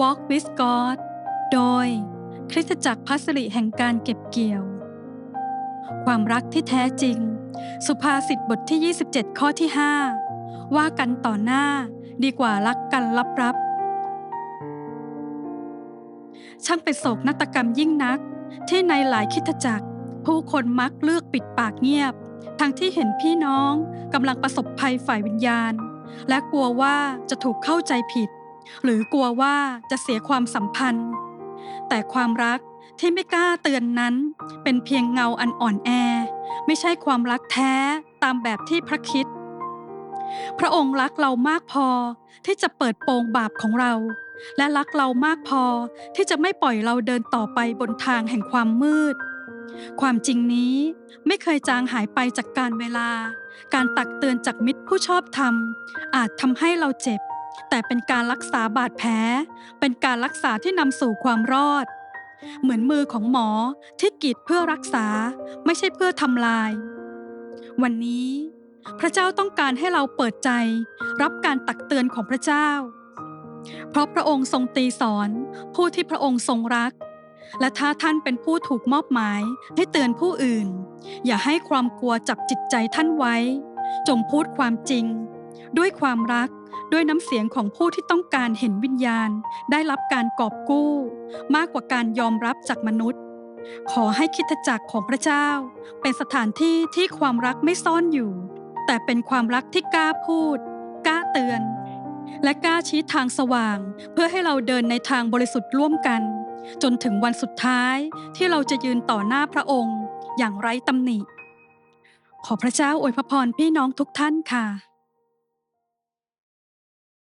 Walk with God โดย คริสตจักรพัสริแห่งการเก็บเกี่ยว ความรักที่แท้จริง สุภาษิตบทที่ 27 ข้อที่ 5 ว่ากันต่อหน้าดีกว่ารักกันลับๆช่างเป็นโศกนาฏกรรมยิ่งนัก ที่ในหลายคิดจักร ผู้คนมักเลือกปิดปากเงียบ ทั้งที่เห็นพี่น้องกำลังประสบภัยฝ่ายวิญญาณ และกลัวว่าจะถูกเข้าใจผิด หรือกลัวว่าจะเสียความสัมพันธ์ แต่ความรักที่ไม่กล้าเตือนนั้น เป็นเพียงเงาอันอ่อนแอ ไม่ใช่ความรักแท้ตามแบบที่พระคิด พระองค์รักเรามากพอที่จะเปิดโปงบาปของเรา และรักเรามากพอที่จะไม่ปล่อยเราเดินต่อไปบนทางแห่งความมืด ความจริงนี้ไม่เคยจางหายไปจากการเวลา การตักเตือนจากมิตรผู้ชอบธรรม อาจทำให้เราเจ็บ แต่เป็นการรักษาบาดแผล เป็นการรักษาที่นำสู่ความรอด เหมือนมือของหมอที่กรีดเพื่อรักษาไม่ใช่เพื่อทำลาย วันนี้ พระเจ้าต้องการให้เราเปิดใจ รับการตักเตือนของพระเจ้า เพราะพระองค์ทรงตีสอนผู้ที่พระองค์ทรงรัก และถ้าท่านเป็นผู้ถูกมอบหมายให้เตือนผู้อื่น อย่าให้ความกลัวจับจิตใจท่านไว้ จงพูดความจริง ด้วยความรักด้วยน้ำเสียงของผู้ที่ต้องการเห็นวิญญาณ ได้รับการกอบกู้ มากกว่าการยอมรับจากมนุษย์ ขอให้คิดจักรของพระเจ้า เป็นสถานที่ที่ความรักไม่ซ่อนอยู่ แต่เป็นความรักที่กล้าพูด กล้าเตือน และกล้าชี้ทางสว่าง เพื่อให้เราเดินในทางบริสุทธิ์ร่วมกัน จนถึงวันสุดท้ายที่เราจะยืนต่อหน้าพระองค์ อย่างไร้ตำหนิ ขอพระเจ้าอวยพรพี่น้องทุกท่านค่ะ